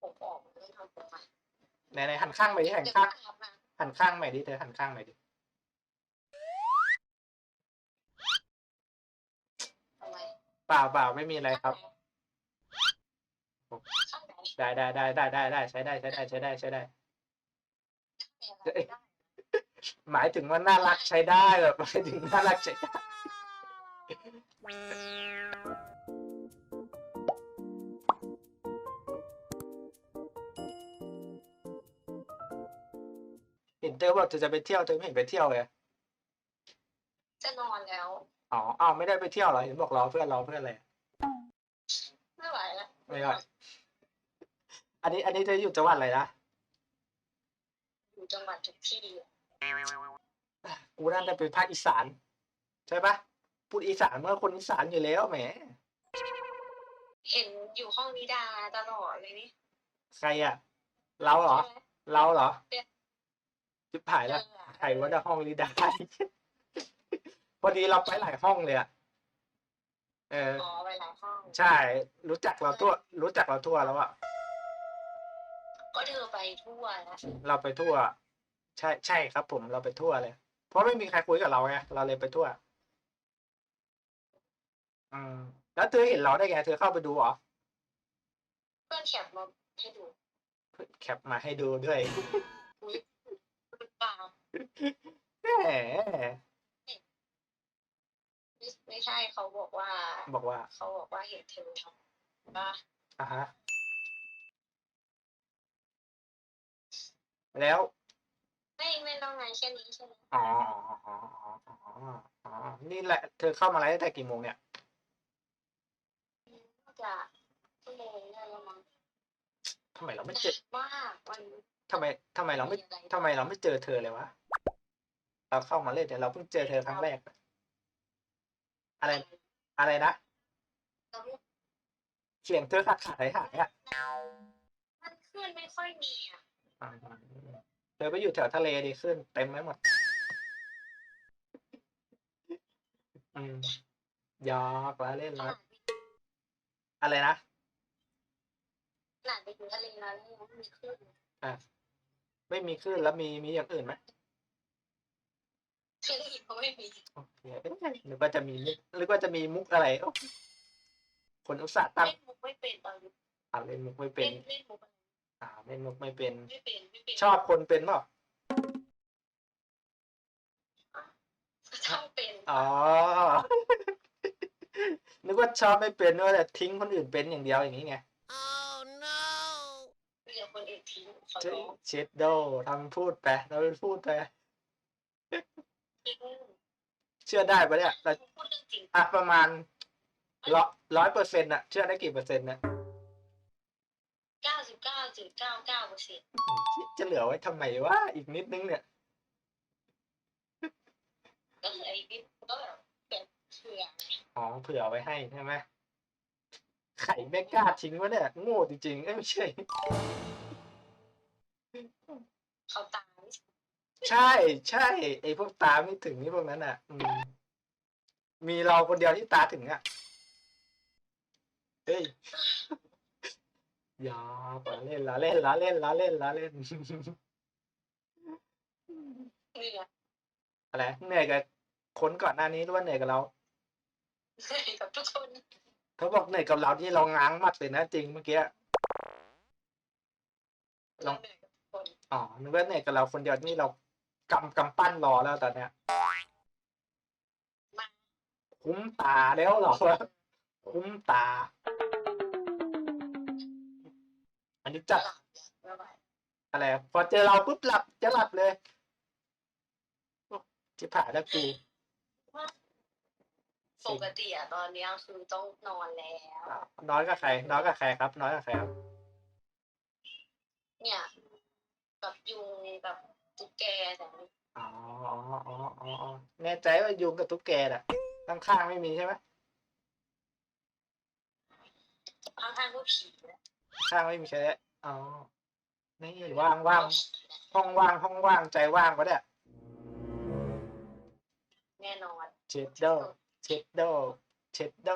ผมออกไม่ทำผมอะไหนไหนหันข้างไปดิหันข้างหันข้างใหม่ดิเธอหันข้างใหม่ดิทำไมเปล่าเปล่าไม่มีอะไรครับ ข้างไหนได้ได้ได้ได้ได้ได้ใช้ได้ใช้ได้ใช้ได้ใช้ได้ไหนได้หมายถึงว่าน่ารักใช้ได้แบบหมายถึงน่ารักใช้ได้ เธอบอกเธอจะไปเที่ยวเธอไม่เห็นไปเที่ยวเลยจะนอนแล้ว อ๋ออ้าวไม่ได้ไปเที่ยวเหรอเห็นบอกรอเพื่อนรอเพื่อนเลยไม่ไหวแล้วไม่ไหวอันนี้ อันนี้เธออยู่จังหวัดอะไรนะอยู่จังหวัดทุกที่อะกูน่าจะเป็นภาคอีสาน ใช่ปะพูดอีสานเมื่อคนอีสานอยู่แล้วแหม เห็นอยู่ห้องนิดาตลอดเลยนี่ ใครอะ เราเหรอใช่ไหมเราเหรอเนี่ย จิบหายแล้วเจออะใครว่าได้ห้องลีดาพอดีเราไปหลายห้องเลยอะเอออ๋อไปหลายห้อง ใช่ รู้จักเราทั่ว รู้จักเราทั่วแล้วอะก็เธอไปทั่วนะเราไปทั่ว ใช่ใช่ครับ ผมเราไปทั่วเลย เพราะไม่มีใครคุยกับเราไงเราเลยไปทั่ว อืมแล้วเธอเห็นเราได้ไงเธอเข้าไปดูเหรอเพื่อนแคปมาให้ดูแคปมาให้ดูด้วยอุ้ยหรือ เปล่าแหมไม่ไม่ใช่เขาบอกว่า บอกว่าเขาบอกว่าเห็นเธอทำว่าอะฮะ แล้ว ไม่ไม่ต้องงานแค่นี้ใช่ไหมอ๋ออ๋ออ๋ออ๋ออ๋อนี่แหละ เธอเข้ามาไลฟ์ตั้งแต่กี่โมงเนี่ย น่าจะชั่วโมงได้แล้วมั้งทำไมเราไม่นาเจอนมากมัน ทำไมทำไมเราไม่อะไรทำไมเราไม่เจอเธอเลยวะเราเข้ามาเล่นเนี่ยเราเพิ่งเจอเธอครั้งแรก อะไรอะไรนะเราไม่เสียงเธอขาดขาดหายหายอะมันขึ้นไม่ค่อยมีอะอ่าเธอไปอยู่แถวทะเลดีขึ้นเต็มไปหมดอืมหยอกแล้วเล่นขแล้วนาดอะไรนะขนาดไปอยู่ทะเลแล้วยังไม่มีขึ้น ไม่มีคลื่นแล้วมีมีอย่างอื่นไหมทะเลก็ไม่มีโอเคเอ๊ะนึกว่าจะมีมุกนึกว่าจะมีมุกอะไรโอ้คนอุตส่าห์ตั้งเล่นมุกไม่เป็นตอนนี้อ่าเล่นมุกไม่เป็นเล่นเล่นมุกอะไรอ่าเล่นมุกไม่เป็นไม่เป็นไม่เป็น ชอบคนเป็นเปล่าชอบเป็นอ๋อนึกว่าชอบไม่เป็นว่าแต่ทิ้งคนอื่นเป็นอย่างเดียวอย่างนี้ไงเรียกคนอื่น ทิ้งเขาเชร้องเชดโดทำพูดไปเราพูดไปทิ้งเชื่อได้ปะเนี่ยแต่พูดเรื่องจริงอะประมาณร้อยร้อยเปอร์เซ็นต์อะเชื่อได้กี่เปอร์เซ็นต์นะเก้าสิบเก้าจุดเก้าเก้าเปอร์เซ็นต์จะเหลือไว้ทำไมวะอีกนิดนึงเนี่ย ก็เหลืออีกนิดก็แบบแบบเผื่ออ๋อเผื่อไว้ให้ใช่ไหมไข่ไม่กล้าทิ้งวะเนี่ย โง่จริงๆเอ้ยไม่ใช่ ใช่ใช่ไอพวกตาไม่ถึงนี่พวกนั้นอะ อืมมีเราคนเดียวที่ตาถึงอะเฮ้ยอย่าปเล่นละเล่นละเล่นละเล่นละเล่นเหนื่อยอะไรเหนื่อยกับคนก่อนหน้านี้หรือว่าเหนื่อยกับเราเหนื่อยกับทุกคนเขาบอกเหนื่อยกับเราที่เราง้างมัดเลยนะจริงเมื่อกี้ลองเหนื่อยกับทุกคนอ๋อนึกว่าเหนื่อยกับเราคนเดียวนี่เรา กำกำปั้นรอแล้วตอนเนี้ยคุ้มตาแล้วเหรอคุ้มตา อันนี้จัดหลับไม่ไหวอะไรพอเจอเราปุ๊บหลับจะหลับเลยโอ้จิผ่าแล้วกูปกติอะตอนเนี้ยคือต้องนอนแล้วอะน้อยกับใครน้อยกับใครครับน้อยกับใครครับเนี่ยกับยุงกับ ตุ๊กแกแต่ไม่อ๋ออ๋ออ๋ออ๋ออ๋อแน่ใจว่ายุงกับตุ๊กแกน่ะข้างๆไม่มีใช่ไหมข้างๆก็ผีนะข้างไม่มีใช่ไหมอ๋อนี่ว่างว่างห้องว่างห้องว่างใจว่างก็ได้แน่นอนเชดโดเชดโดเชดโด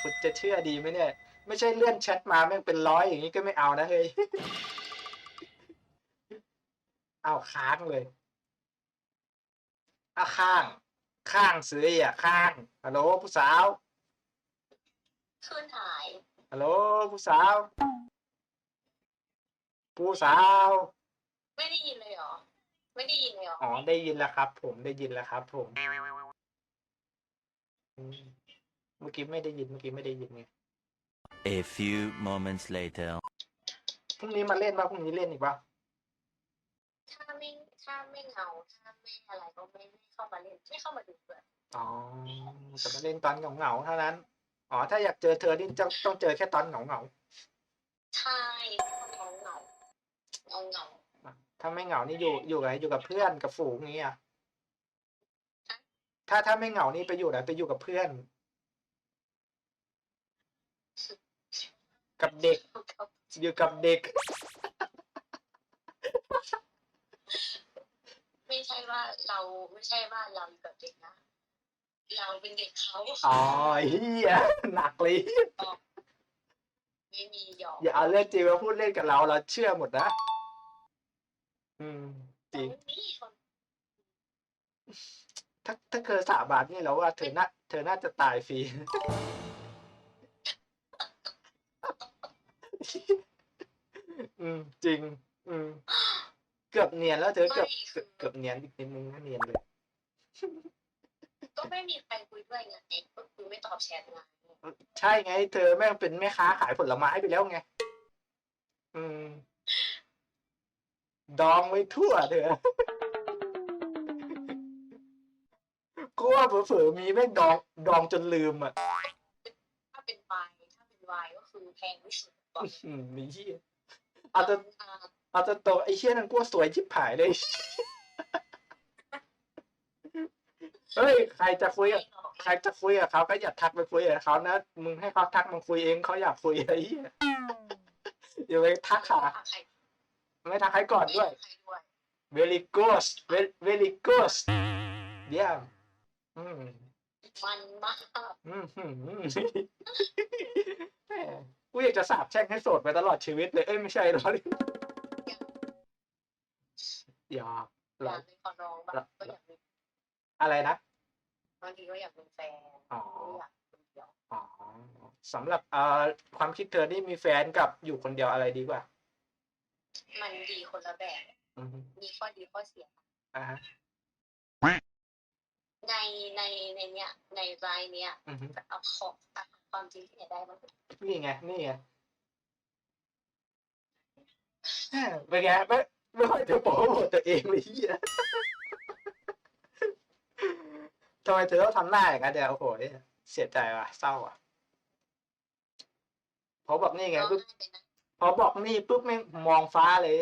คุณจะเชื่อดีไหมเนี่ย ไม่ใช่เลื่อนแชทมาแม่งเป็นร้อยอย่างนี้ก็ไม่เอานะเฮ้ย เอาค้างเลยอะข้าง ข้างซื้ออะข้างฮัลโหลผู้สาวขึ้นหายฮัลโหลผู้สาว ผู้สาว ไม่ได้ยินเลยเหรอ ไม่ได้ยินเลยเหรออ๋อได้ยินแล้วครับ ผมได้ยินแล้วครับ ผมอืมเมื่อกี้ไม่ได้ยินเมื่อกี้ไม่ได้ยินไง A few moments later. พรุ่งนี้มาเล่นป่ะพรุ่งนี้เล่นอีกป่ะถ้าไม่ ถ้าไม่เหงาถ้าไม่อะไรก็ไม่ไม่เข้ามาเล่นไม่เข้ามาดูเลยอ๋อจะมาเล่นตอนเหงาๆเท่านั้น อ๋อ ถ้าอยากเจอเธอนี่จะต้องเจอแค่ตอนเหงาใช่เหงาเหงาเหงาเหงาๆถ้าไม่เหงานี่อยู่อยู่ไหนอยู่กับเพื่อนกับฝูงนี้อะถ้าถ้าไม่เหงานี่ไปอยู่ไหนไปอยู่กับเพื่อน กับเด็กอยู่กับเด็ก ไม่ใช่ว่า เราไม่ใช่ว่าเราอยู่กับเด็กนะ เราเป็นเด็กเขาอ๋อเฮียหนักเลย ไม่มีหยอกอย่าเอาเรื่องจริงมาพูดเล่นกับเรา เราเชื่อหมดนะ อืม จริง ไม่มีคนถ้าถ้าเธอสาบานนี่แล้วว่าเธอน่าเธอน่าจะตายฟรี อืม จริง อืมเกือบเนียนแล้วเธอเกือบไม่เกือบเกือบเนียนอีกนิดนึงนะเนียนเลย ก็ไม่มีใครคุยด้วยไงก็คือไม่ตอบแชทไงใช่ไง เธอแม่งเป็นแม่ค้าขายผลไม้ไปแล้วไง อืม ดองไว้ทั่วเธอกูว่าเผลอๆมีแม่งดอง ดองจนลืมอะ ถ้าเป็นวายถ้าเป็นวายก็คือแพงที่สุดก่อนอืมมีเหี้ยเอาแต่เอาแต่โตวไอ้เชี่ยนั่นกูว่าสวยชิบหายเลย เฮ้ย ใครจะคุยกับใครจะคุยกับเขาก็อย่าทักไปคุยกับเขานะ มึงให้เขาทักมึงคุยเองเขาอยากคุยไอ้เหี้ยอย่าไปทักหาใครไม่ทักใครก่อนด้วยใครด้วย very good very very good เยี่ยมอืมมันมากอืมหืมแหมกูอยากจะสาบแช่งให้โสดไปตลอดชีวิตเลย เอ้ยไม่ใช่หรอก อยากอเรายากมีคนร้องบ้างก็อยากมีอะไรนะ บางทีก็อยากเป็นแฟนอ๋อ ก็อยากคนเดียวอ๋อสำหรับเอ่อความคิดเธอนี่มีแฟนกับอยู่คนเดียวอะไรดีกว่า มันดีคนละแบบ อืมมีข้อดีข้อเสีย อ่าฮะในในในเนี้ยในรายเนี้ยอืมเอาของเอาความจริงที่ไหนได้บ้างนี่ไง นี่ไงแหมเป็นไงไม่ ไม่ค่อยจะโปรโมทตัวเองเลยเฮียทำไมเธอต้องทำหน้าอย่างนั้นเดี๋ยวโอ้โหเสียใจว่ะเศร้าอะพอบอกนี่ไงร้องปุ๊บไห้ไปนะพอบอกนี่ปุ๊บไม่งมองฟ้าเลย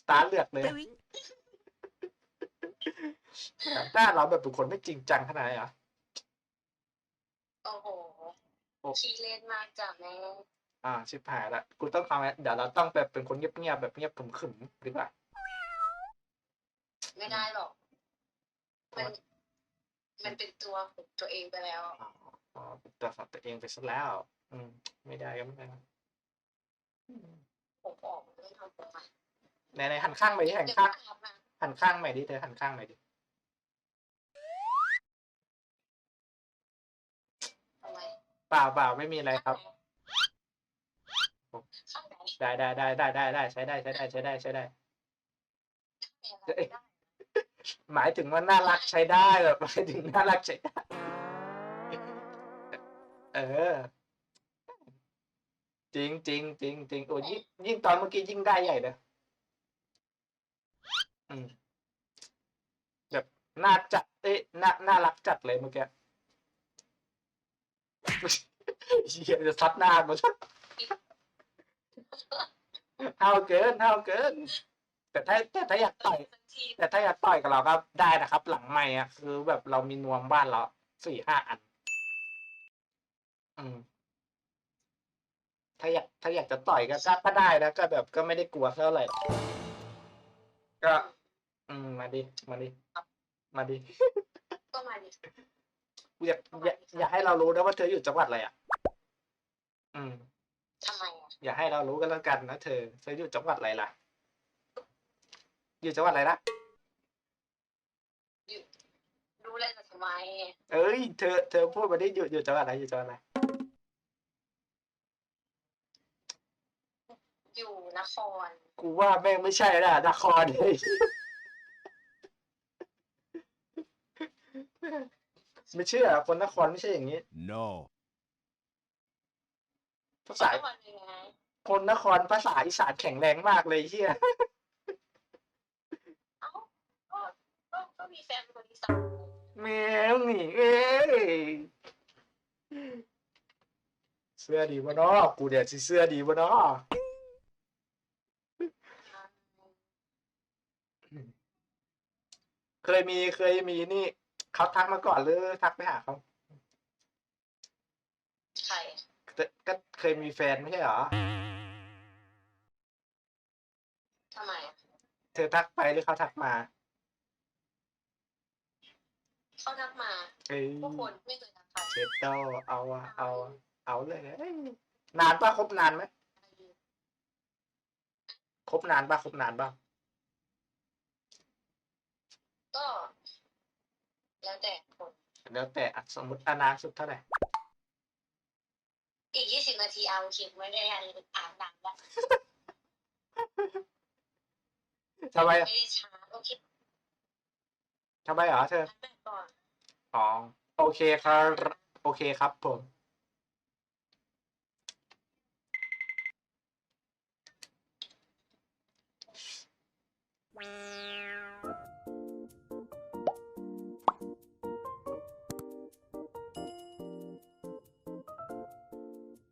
สตาร์เลือกเลยหน้าเราแบบเป็นคนไม่จริงจังขนาดไหนอะโอ้โหโอ้ขี้เล่นมากจ้ะแม่อ่าชิบหายละกูต้องทำไงเดี๋ยวเราต้องแบบเป็นคนเงียบๆแบบเงียบขรึมๆดีกว่า ไม่ได้หรอก มัน มันเป็นตัวของตัวเองไปแล้วอ๋ออ๋อเป็นตัวของตัวเองไปซะแล้ว อืม ไม่ได้ก็ไม่ได้อืมผมออกไม่ทำผมอะไหนไหนหันข้างไปดิหันเดี๋ยวข้างกลับมาหันข้างใหม่ดิเธอหันข้างใหม่ดิทำไมเปล่าเปล่าไม่มีอะไรครับข้างไหนได้ได้ได้ได้ได้ได้ใช้ได้ใช้ได้ใช้ได้ใช้ได้ข้างไหมายถึงว่าน่ารักใช้ได้แบบหมายถึงน่ารักใช้ได้ เออ จริงจริงจริงจริงโอ้ยิ่งยิ่งตอนเมื่อกี้ยิ่งได้ใหญ่เลยอืมแบบน่าจัดเอ๊ะน่าน่ารักจัดเลยเมื่อกี้เฮียจะซัดหน้าหมดเท่าเกินเท่าเกิน แต่ถ้าแต่ถ้าอยากต่อยสักที แต่ถ้าอยากต่อยกับเราก็ได้นะครับ หลังไม่อะคือแบบเรามีนวมบ้านเราสี่ห้าอัน อืม ถ้าอยากถ้าอยากจะต่อยก็ก็ก็ได้นะก็แบบก็ไม่ได้กลัวเท่าไหร่หรอกก็ อืมมาดิมาดิมาดิก็มาดิอยากอยากอยากให้เรารู้นะว่าเธออยู่จังหวัดอะไรอะ อืมทำไมอะ อย่าให้เรารู้กันแล้วกันนะเธอเธออยู่จังหวัดอะไรล่ะ อยู่จังหวัดอะไรนะรู้เลยแต่ทำไมเอ้ยเธอเธอพูดมาดิอยู่อยู่จังหวัดอะไรอยู่จังหวัดอะไรอยู่นคร กูว่าแม่งไม่ใช่ละนครเลยไม่เชื่อคนนครไม่ใช่อย่างนี้ No. ภาษานครเป็นไงคนนครภาษาอีสานแข็งแรงมากเลยเฮีย เอ้าก็ก็ก็ มีแฟนเป็นคนอีสานแมวนี่เอ้ยเสื้อดีวะเนาะกูเดี๋ยวสิเสื้อดีวะเนาะเคยมีเคยมีนี่เขาทักมาก่อนหรือทักไปหาเขาใครก็ก็เคยมีแฟนไม่ใช่เหรอ ทำไมอะเธอทักไปหรือเขาทักมา เขาทักมาเอ้ยพวกคนไม่เคยทักใครเช็ดโตเอาอะเอาอะเอาเลยเอ้ยนานป่ะคบนานไหมคบนานป่ะคบนานป่ะก็ แล้วแต่คนแล้วแต่อะสมมติอนานสุดเท่าไหร่อีกยี่สิบนาทีเอาคิดไม่ได้อ่านหนังแล้วทำไมไม่อะได้ช้าก็คิดทำไมเหรอเธอทักไสองโอเคครับโอเคครับผม Wow.